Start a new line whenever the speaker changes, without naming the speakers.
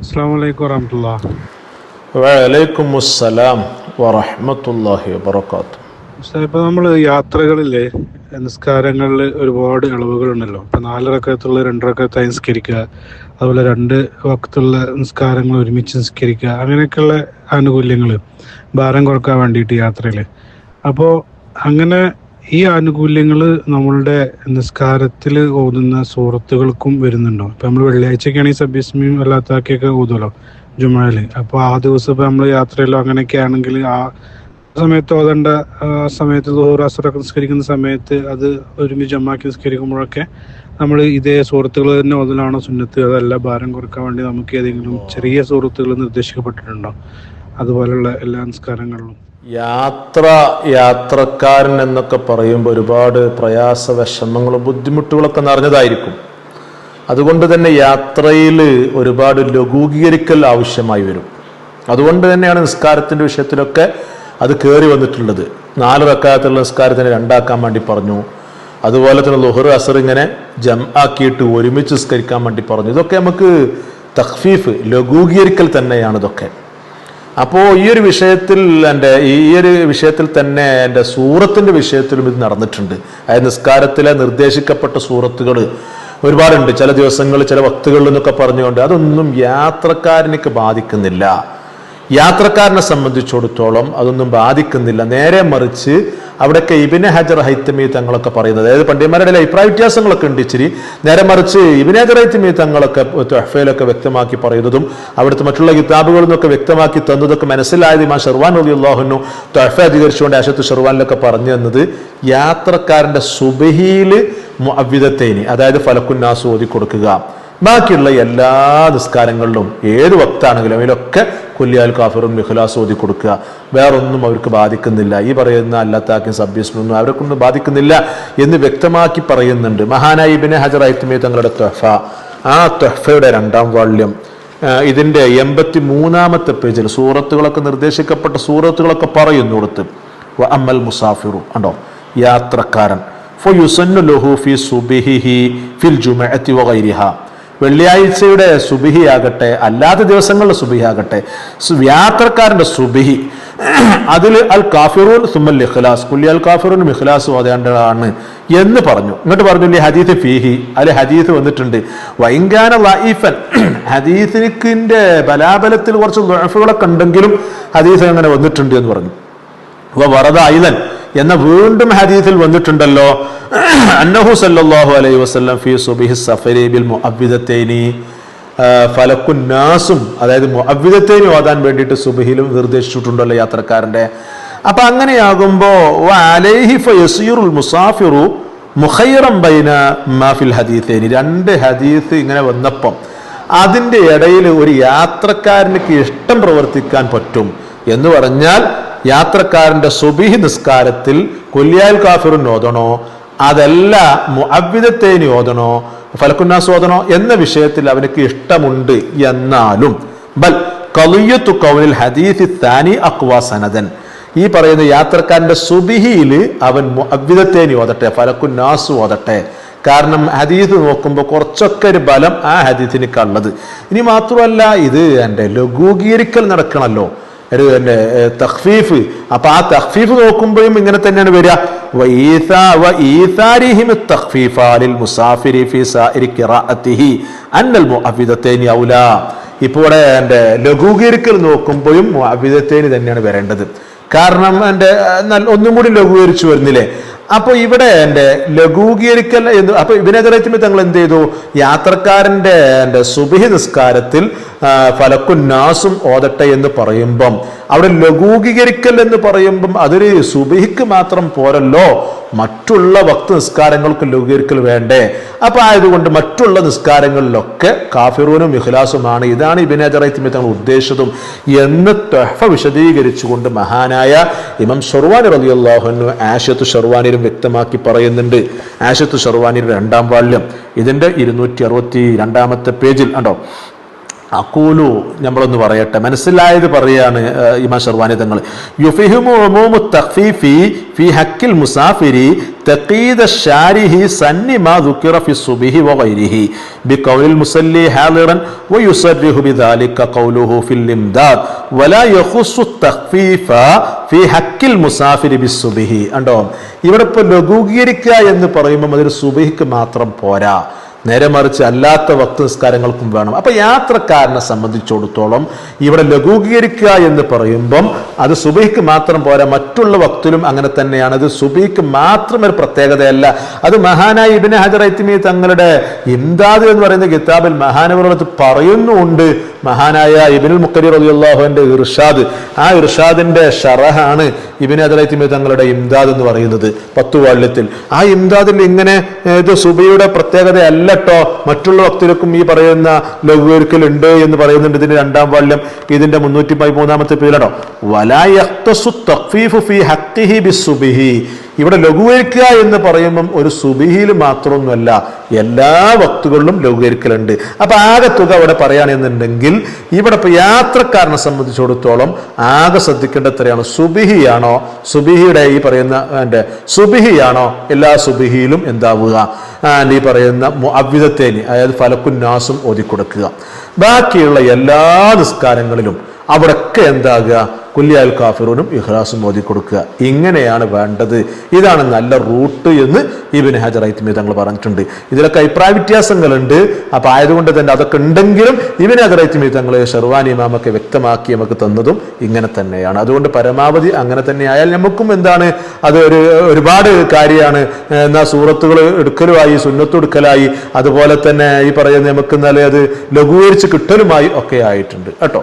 അസ്സാം വലൈക്കും
വലൈക്കും അസ്സലാം
നമ്മൾ യാത്രകളിൽ നിസ്കാരങ്ങളിൽ ഒരുപാട് ഇളവുകളുണ്ടല്ലോ ഇപ്പൊ നാലറക്കത്തുള്ള രണ്ടിറക്കത്തായി നിസ്കരിക്കുക അതുപോലെ രണ്ട് വക്തുള്ള നിസ്കാരങ്ങൾ ഒരുമിച്ച് നിസ്കരിക്കുക അങ്ങനെയൊക്കെയുള്ള ആനുകൂല്യങ്ങൾ ഭാരം കുറയ്ക്കാൻ വേണ്ടിയിട്ട് യാത്രയിൽ അപ്പോൾ അങ്ങനെ ഈ ആനുകൂല്യങ്ങൾ നമ്മളുടെ നിസ്കാരത്തിൽ ഓതുന്ന സുഹൃത്തുക്കൾക്കും വരുന്നുണ്ടോ? ഇപ്പൊ നമ്മൾ വെള്ളിയാഴ്ചയൊക്കെയാണെങ്കിൽ സബ്യസ്മിയും അല്ലാത്തക്കൊക്കെ ഓതുമല്ലോ ജുമാൽ. അപ്പൊ ആ ദിവസം ഇപ്പൊ നമ്മൾ യാത്രയിലോ അങ്ങനെയൊക്കെ ആണെങ്കിൽ ആ സമയത്ത് ഓതേണ്ട സമയത്ത് ദുഹൂർ നിസ്കരിക്കുന്ന സമയത്ത് അത് ഒരുമിച്ച് ജമാക്കി നിസ്കരിക്കുമ്പോഴൊക്കെ നമ്മൾ ഇതേ സുഹൃത്തുക്കൾ തന്നെ ഓതലാണോ സുന്നത്ത്. അതല്ല ഭാരം കുറയ്ക്കാൻ വേണ്ടി നമുക്ക് ഏതെങ്കിലും ചെറിയ സുഹൃത്തുക്കൾ നിർദ്ദേശിക്കപ്പെട്ടിട്ടുണ്ടോ? അതുപോലുള്ള എല്ലാ നിസ്കാരങ്ങളിലും.
യാത്ര യാത്രക്കാരൻ എന്നൊക്കെ പറയുമ്പോൾ ഒരുപാട് പ്രയാസ വിഷമങ്ങളും ബുദ്ധിമുട്ടുകളൊക്കെ നിറഞ്ഞതായിരിക്കും. അതുകൊണ്ട് തന്നെ യാത്രയിൽ ഒരുപാട് ലഘൂകീകരിക്കൽ ആവശ്യമായി വരും. അതുകൊണ്ട് തന്നെയാണ് നിസ്കാരത്തിന്റെ വിഷയത്തിലൊക്കെ അത് കയറി വന്നിട്ടുള്ളത്. നാല് റക്കാത്തുള്ള നിസ്കാരത്തിന് രണ്ടാക്കാൻ വേണ്ടി പറഞ്ഞു. അതുപോലെ തന്നെ ലുഹർ അസർ ഇങ്ങനെ ജം ആക്കിയിട്ട് ഒരുമിച്ച് നിസ്കരിക്കാൻ വേണ്ടി പറഞ്ഞു. ഇതൊക്കെ നമുക്ക് തഖ്ഫീഫ് ലഘൂകീകരിക്കൽ തന്നെയാണ് ഇതൊക്കെ. അപ്പോൾ ഈ ഒരു വിഷയത്തിൽ എന്റെ ഈ ഒരു വിഷയത്തിൽ തന്നെ എന്റെ സൂറത്തിന്റെ വിഷയത്തിലും ഇത് നടന്നിട്ടുണ്ട്. അതായത് നിസ്കാരത്തിലെ നിർദ്ദേശിക്കപ്പെട്ട സൂറത്തുകൾ ഒരുപാടുണ്ട്. ചില ദിവസങ്ങൾ ചില വക്തുകളിൽ നിന്നൊക്കെ പറഞ്ഞുകൊണ്ട് അതൊന്നും യാത്രക്കാരനക്ക് ബാധിക്കുന്നില്ല. യാത്രക്കാരനെ സംബന്ധിച്ചിടത്തോളം അതൊന്നും ബാധിക്കുന്നില്ല. നേരെ മറിച്ച് അവിടെയൊക്കെ ഇബിനെ ഹജർ ഹൈത്തമി തങ്ങളൊക്കെ പറയുന്നത്. അതായത് പണ്ഡിതന്മാരുടെ അഭിപ്രായ വ്യത്യാസങ്ങളൊക്കെ ഉണ്ട് ഇച്ചിരി. നേരെ മറിച്ച് ഇബിനെ ഹജർ ഹൈത്തമി തങ്ങളൊക്കെ തൊഹഫയിലൊക്കെ വ്യക്തമാക്കി പറയുന്നതും അവിടുത്തെ മറ്റുള്ള കിതാബുകളിൽ നിന്നൊക്കെ വ്യക്തമാക്കി തന്നതൊക്കെ മനസ്സിലായത് ഇമാ ഷെർവാൻ റബി അള്ളാഹുനു തൊഹഫ അധികരിച്ചുകൊണ്ട് അഷത്ത് ഷെർവാനിലൊക്കെ പറഞ്ഞു തന്നത് യാത്രക്കാരന്റെ സുബഹിയിൽ മുഅവ്വിദത്തേനി അതായത് ഫലക്കുന്നാസ് ഓതി കൊടുക്കുക ബാക്കിയുള്ള എല്ലാ നിസ്കാരങ്ങളിലും ഏത് വക്താണെങ്കിലും അതിലൊക്കെ കുല്യാൽ കാഫറും മിഖുലാസ് ഓതി കൊടുക്കുക. വേറൊന്നും അവർക്ക് ബാധിക്കുന്നില്ല. ഈ പറയുന്ന അല്ലാത്താക്കും സബ്യസ്മൊന്നും അവരെ കൊണ്ട് ബാധിക്കുന്നില്ല എന്ന് വ്യക്തമാക്കി പറയുന്നുണ്ട്. മഹാനായി ബിനെ ഹജർ ഐത്തമി തങ്ങളുടെ ത്വഫ ആ ത്വഫയുടെ രണ്ടാം വാള്യം. ഇതിന്റെ എൺപത്തി മൂന്നാമത്തെ പേജിൽ സൂറത്തുകളൊക്കെ നിർദ്ദേശിക്കപ്പെട്ട സൂറത്തുകളൊക്കെ പറയുന്നു കൊടുത്ത്. അമ്മൽ മുസാഫിറു ഉണ്ടോ യാത്രക്കാരൻ. ഫയുസന്നു ലഹു ഫി സുബിഹി ഫിൽ ജുമഅത്തി വഗൈരിഹ വെള്ളിയാഴ്ചയുടെ സുബിഹി ആകട്ടെ അല്ലാത്ത ദിവസങ്ങളുടെ സുബിഹി ആകട്ടെ സു- യാത്രക്കാരന്റെ സുബിഹി അതിൽ അൽ കാഫിറൂൻ സുമൽ ഇഖ്ലാസ് കുല്ലി അൽ കാഫിറൂൻ ഇഖ്ലാസ് ഓതേണ്ടതാണ് എന്ന് പറഞ്ഞു. എന്നിട്ട് പറഞ്ഞു ഹദീത്ത് ഫീഹി? അല്ല ഹദീത്ത് വന്നിട്ടുണ്ട്. വൈങ്കാന ലൈഫൻ ഹദീസിനിക്കിന്റെ ബലാബലത്തിൽ കുറച്ച് ദുഅഫുകളൊക്കെ ഉണ്ടെങ്കിലും ഹദീസ് അങ്ങനെ വന്നിട്ടുണ്ട് എന്ന് പറഞ്ഞു. വറദ ഐലൻ എന്ന വീണ്ടും ഹദീസിൽ വന്നിട്ടുണ്ടല്ലോ. അന്നഹു സല്ലല്ലാഹു അലൈഹി വസല്ലം ഫി സുബിഹി സഫരി ബിൽ ഫലക്കുന്നാസും അതായത് മുഅവ്വിദത്തൈനി ഓതാൻ വേണ്ടിയിട്ട് സുബഹിലും നിർദ്ദേശിച്ചിട്ടുണ്ടല്ലോ യാത്രക്കാരന്റെ അപ്പൊ അങ്ങനെയാകുമ്പോ വ അലൈഹി ഫയസീറുൽ മുസാഫിറു മുഖൈറം ബൈന മാഫിൽ ഹദീസേനി. രണ്ട് ഹദീസ് ഇങ്ങനെ വന്നപ്പം അതിന്റെ ഇടയിൽ ഒരു യാത്രക്കാരനക്ക് ഇഷ്ടം പ്രവർത്തിക്കാൻ പറ്റും എന്ന് പറഞ്ഞാൽ യാത്രക്കാരന്റെ സുബിഹി നിസ്കാരത്തിൽ കൊല്ലിയാൽ കാഫിറുൻ ഓതണോ? അതല്ല മുഅവ്വിദത്തേനി ഓതണോ? ഫലക്കുന്നാസ് ഓതണോ? എന്ന വിഷയത്തിൽ അവനക്ക് ഇഷ്ടമുണ്ട് എന്നാലും. ബൽ കളിയത്തു കൗനിൽ ഹദീസ് താനി അക്വാ സനദൻ. ഈ പറയുന്ന യാത്രക്കാരന്റെ സുബിഹിയിൽ അവൻ മുഅവ്വിദത്തേനി ഓതട്ടെ ഫലക്കുന്നാസ് ഓതട്ടെ. കാരണം ഹദീസ് നോക്കുമ്പോൾ കുറച്ചൊക്കെ ഒരു ബലം ആ ഹദീസിന് കള്ളത് ഇനി മാത്രമല്ല ഇത് എന്റെ ലഘൂകീകരിക്കൽ നടക്കണമല്ലോ ഒരു തന്നെ തഖ്ഫീഫ്. അപ്പൊ ആ തഖ്ഫീഫ് നോക്കുമ്പോഴും ഇങ്ങനെ തന്നെയാണ് വരിക. ഇപ്പോൾ എന്റെ എന്റെ ലഘൂകരിക്കൽ നോക്കുമ്പോഴും അവിധത്തേന് തന്നെയാണ് വരേണ്ടത്. കാരണം എന്റെ ഒന്നും കൂടി ലഘൂകരിച്ചു വരുന്നില്ലേ? അപ്പോൾ ഇവിടെ എന്റെ ലഘൂകരിക്കൽ അപ്പൊ അപ്പോൾ ഇബിനഗറത്തിമി തങ്ങൾ എന്ത് ചെയ്തു? യാത്രക്കാരന്റെ എന്റെ സുബിഹി നിസ്കാരത്തിൽ ഫലക്കുന്നാസും ഓതട്ടെ എന്ന് പറയുമ്പം അവിടെ ലഘൂകീകരിക്കൽ എന്ന് പറയുമ്പം അതൊരു സുബിഹിക്ക് മാത്രം പോരല്ലോ. മറ്റുള്ള ഭക്ത നിസ്കാരങ്ങൾക്ക് ലഘൂകരിക്കൽ വേണ്ടേ. അപ്പൊ ആയതുകൊണ്ട് മറ്റുള്ള നിസ്കാരങ്ങളിലൊക്കെ കാഫിറൂനും ഇഖ്ലാസുമാണ്. ഇതാണ് ഇബിനേജറൈത്തിമി തങ്ങൾ ഉദ്ദേശിച്ചതും എന്ന് തൊഹഫ വിശദീകരിച്ചുകൊണ്ട് മഹാനായ ഇമാം ഷെർവാനി റലിയല്ലാഹുനു ആഷത്ത് ഷെർവാനിലും വ്യക്തമാക്കി പറയുന്നുണ്ട്. ആഷത്ത് ഷെർവാനിയുടെ രണ്ടാം വാള്യം ഇതിന്റെ ഇരുന്നൂറ്റി അറുപത്തി രണ്ടാമത്തെ പേജിൽ ഉണ്ടോ അക്കൂലു നമ്മളൊന്ന് പറയട്ടെ. മനസ്സിലായത് പറയാണ് ഇമാ ഷർവാനി തങ്ങൾ. തഖീദ ഫി വഗൈരിഹി മുസല്ലി ഖൗലുഹു ഫിൽ വലാ യഖുസ്സു ബിസ്സുബ്ഹി കണ്ടോ? ഇവിടെ ഇപ്പോൾ ലഘൂകരിക്കുക എന്ന് പറയുമ്പോൾ അതൊരു സുബിഹിക്ക് മാത്രം പോരാ. നേരെ മറിച്ച് അല്ലാത്ത വക്ത നിസ്കാരങ്ങൾക്കും വേണം. അപ്പൊ യാത്രക്കാരനെ സംബന്ധിച്ചിടത്തോളം ഇവിടെ ലഘൂകീകരിക്കുക എന്ന് പറയുമ്പം അത് സുബൈക്ക് മാത്രം പോരാ മറ്റുള്ള വക്തിലും അങ്ങനെ തന്നെയാണ്. അത് സുബൈക്ക് മാത്രം ഒരു പ്രത്യേകതയല്ല. അത് മഹാനായ ഇബിന് ഹജർ ഐത്തിമി തങ്ങളുടെ ഇന്താദ് എന്ന് പറയുന്ന കിതാബിൽ മഹാനവരോട് പറയുന്നുണ്ട്. മഹാനായ ഇബിനുൽ മുക്കരി റളിയല്ലാഹുവിന്റെ ഇർഷാദ്. ആ ഇർഷാദിന്റെ ഷറഹാണ് ഇബിൻ അതലൈത്തിമി തങ്ങളുടെ ഇംദാദ് എന്ന് പറയുന്നത്. പത്തു വാള്യത്തിൽ ആ ഇംദാദിൽ ഇങ്ങനെ ഇത് സുബയുടെ പ്രത്യേകത അല്ലട്ടോ മറ്റുള്ള ഭക്തർക്കും ഈ പറയുന്ന ലഘുവരിക്കൽ ഉണ്ട് എന്ന് പറയുന്നുണ്ട് ഇതിന്റെ രണ്ടാം വാള്യം ഇതിന്റെ മുന്നൂറ്റി പതിമൂന്നാമത്തെ പേരാണോ? വലായഖ്തസു ഇവിടെ ലഘൂകരിക്കുക എന്ന് പറയുമ്പം ഒരു സുബിഹിയിൽ മാത്രമൊന്നുമല്ല എല്ലാ വക്തുകളിലും ലഘൂകരിക്കലുണ്ട്. അപ്പൊ ആകെ തുക അവിടെ പറയുകയാണെന്നുണ്ടെങ്കിൽ ഇവിടെ ഇപ്പൊ യാത്രക്കാരനെ സംബന്ധിച്ചിടത്തോളം ആകെ ശ്രദ്ധിക്കേണ്ട എത്രയാണ്? സുബിഹിയാണോ? സുബിഹിയുടെ ഈ പറയുന്ന എന്റെ സുബിഹിയാണോ? എല്ലാ സുബിഹിയിലും എന്താവുക? ഈ പറയുന്ന അവ്വിധത്തേനി അതായത് ഫലക്കുന്നാസും ഓതിക്കൊടുക്കുക. ബാക്കിയുള്ള എല്ലാ നിസ്കാരങ്ങളിലും അവിടൊക്കെ എന്താകുക? കുല്യാൽ കാഫിറൂനും ഇഹ്ലാസും ഓതി കൊടുക്കുക. ഇങ്ങനെയാണ് വേണ്ടത്. ഇതാണ് നല്ല റൂട്ട് എന്ന് ഇബിൻ ഹജർ ഐത്മി തങ്ങൾ പറഞ്ഞിട്ടുണ്ട്. ഇതിലൊക്കെ അഭിപ്രായ വ്യത്യാസങ്ങളുണ്ട്. അപ്പൊ ആയതുകൊണ്ട് തന്നെ അതൊക്കെ ഉണ്ടെങ്കിലും ഇബിൻ ഹജർ ഐത്മി തങ്ങൾ ഷെർവാനി ഇമാമൊക്കെ വ്യക്തമാക്കി നമുക്ക് തന്നതും ഇങ്ങനെ തന്നെയാണ്. അതുകൊണ്ട് പരമാവധി അങ്ങനെ തന്നെ ആയാൽ നമുക്കും എന്താണ്? അത് ഒരു ഒരുപാട് കാര്യമാണ്. എന്നാ സൂറത്തുകൾ എടുക്കലുമായി സുന്നത്ത് എടുക്കലായി. അതുപോലെ തന്നെ ഈ പറയുന്ന നമുക്ക് എന്നാലേ അത് ലഘൂകരിച്ച് കിട്ടലുമായി ഒക്കെ ആയിട്ടുണ്ട്. കേട്ടോ?